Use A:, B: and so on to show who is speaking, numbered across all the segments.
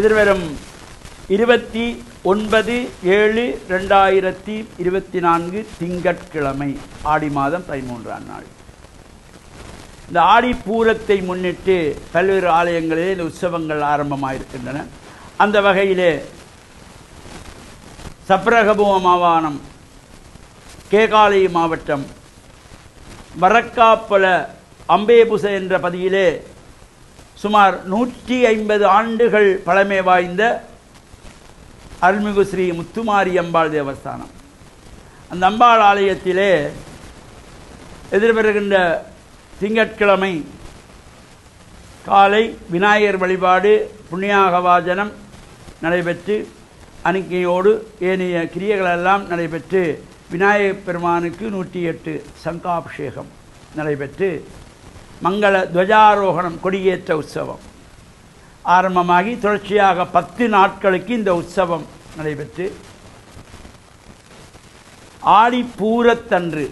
A: எதிர்வரும் இருபத்தி ஒன்பது ஏழு ரெண்டாயிரத்தி இருபத்தி நான்கு திங்கட்கிழமை ஆடி மாதம் பதிமூன்றாம் நாள். இந்த ஆடி பூரத்தை முன்னிட்டு பல்வேறு ஆலயங்களிலே இந்த உற்சவங்கள் ஆரம்பமாயிருக்கின்றன. அந்த வகையிலே சப்ரகபுவ மாவானம் கேகாலை மாவட்டம் வரக்காப்பல அம்பேபுச என்ற பதியிலே சுமார் நூற்றி ஐம்பது ஆண்டுகள் பழமை வாய்ந்த அருள்மிகு ஸ்ரீ முத்துமாரி அம்பாள் தேவஸ்தானம். அந்த அம்பாள் ஆலயத்திலே எதிர்வருகின்ற திங்கட்கிழமை காலை விநாயகர் வழிபாடு புண்ணியாகவாஜனம் நடைபெற்று அணிக்கையோடு ஏனைய கிரியைகளெல்லாம் நடைபெற்று விநாயகப் பெருமானுக்கு நூற்றி எட்டு சங்காபிஷேகம் நடைபெற்று மங்கள துவஜாரோகணம் கொடியேற்ற உற்சவம். ஆரம்பமாகி தொடர்ச்சியாக பத்து நாட்களுக்கு இந்த உற்சவம் நடைபெற்று ஆடிப்பூரத்தன்று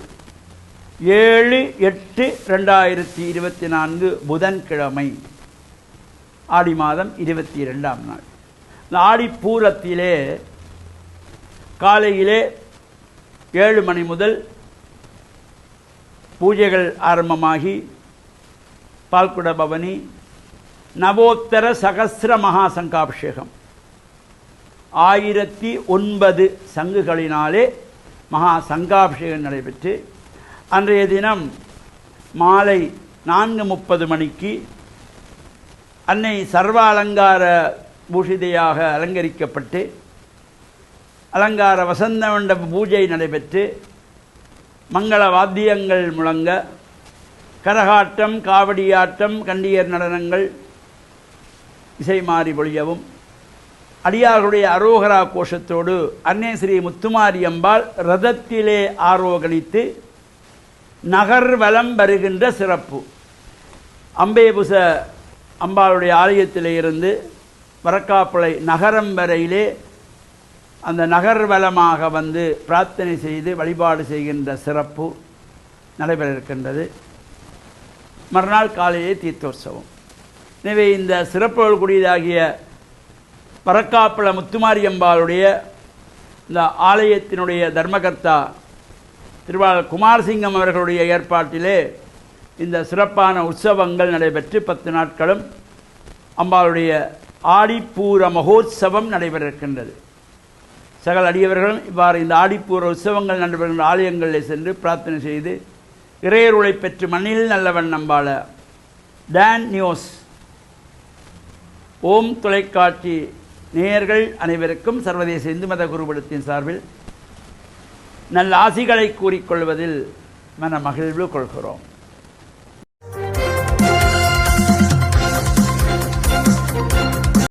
A: ஏழு எட்டு ரெண்டாயிரத்தி இருபத்தி நான்கு புதன்கிழமை ஆடி மாதம் இருபத்தி ரெண்டாம் நாள். இந்த ஆடிப்பூரத்திலே காலையிலே ஏழு மணி முதல் பூஜைகள் ஆரம்பமாகி பால்குட பவனி நவோத்தர சகசிர மகா சங்காபிஷேகம் ஆயிரத்தி ஒன்பது சங்குகளினாலே மகா சங்காபிஷேகம் நடைபெற்று அன்றைய தினம் மாலை நான்கு முப்பது மணிக்கு அன்னை சர்வ அலங்கார பூஷிதையாக அலங்கரிக்கப்பட்டு அலங்கார வசந்த மண்டப பூஜை நடைபெற்று மங்கள வாத்தியங்கள் முழங்க கரகாட்டம் காவடியாட்டம் கண்டியர் நடனங்கள் இசை மாறி பொழியவும். அடியார்களுடைய அரோகரா கோஷத்தோடு அன்னை ஸ்ரீ முத்துமாரி அம்பாள் ரதத்திலே ஆரோகணித்து நகர்வலம் வருகின்ற சிறப்பு. அம்பேபுச அம்பாளுடைய ஆலயத்திலே இருந்து வரக்காப்பளை நகரம் வரையிலே அந்த நகர்வலமாக வந்து பிரார்த்தனை செய்து வழிபாடு செய்கின்ற சிறப்பு நடைபெற இருக்கின்றது. மறுநாள் காலையிலே தீர்த்தோற்சவம். எனவே இந்த சிறப்புகள் கூடியதாகிய பரக்காப்பள முத்துமாரியம்பாளுடைய இந்த ஆலயத்தினுடைய தர்மகர்த்தா திருவாளர் குமாரசிங்கம் அவர்களுடைய ஏற்பாட்டிலே இந்த சிறப்பான உற்சவங்கள் நடைபெற்று பத்து நாட்களும் அம்பாளுடைய ஆடிப்பூர மகோத்சவம் நடைபெற இருக்கின்றது சகல அடியவர்களும் இவ்வாறு இந்த ஆடிப்பூர உற்சவங்கள் நடைபெறுகின்ற ஆலயங்களில் சென்று பிரார்த்தனை செய்து இறையருளை பெற்று மண்ணில் நல்லவன் நம்பாள. டான் நியூஸ் ஓம் தொலைக்காட்சி நேயர்கள் அனைவருக்கும் சர்வதேச இந்து மத குருபடத்தின் சார்பில் நல்ல ஆசிகளை கூறிக்கொள்வதில் மன மகிழ்வு கொள்கிறோம்.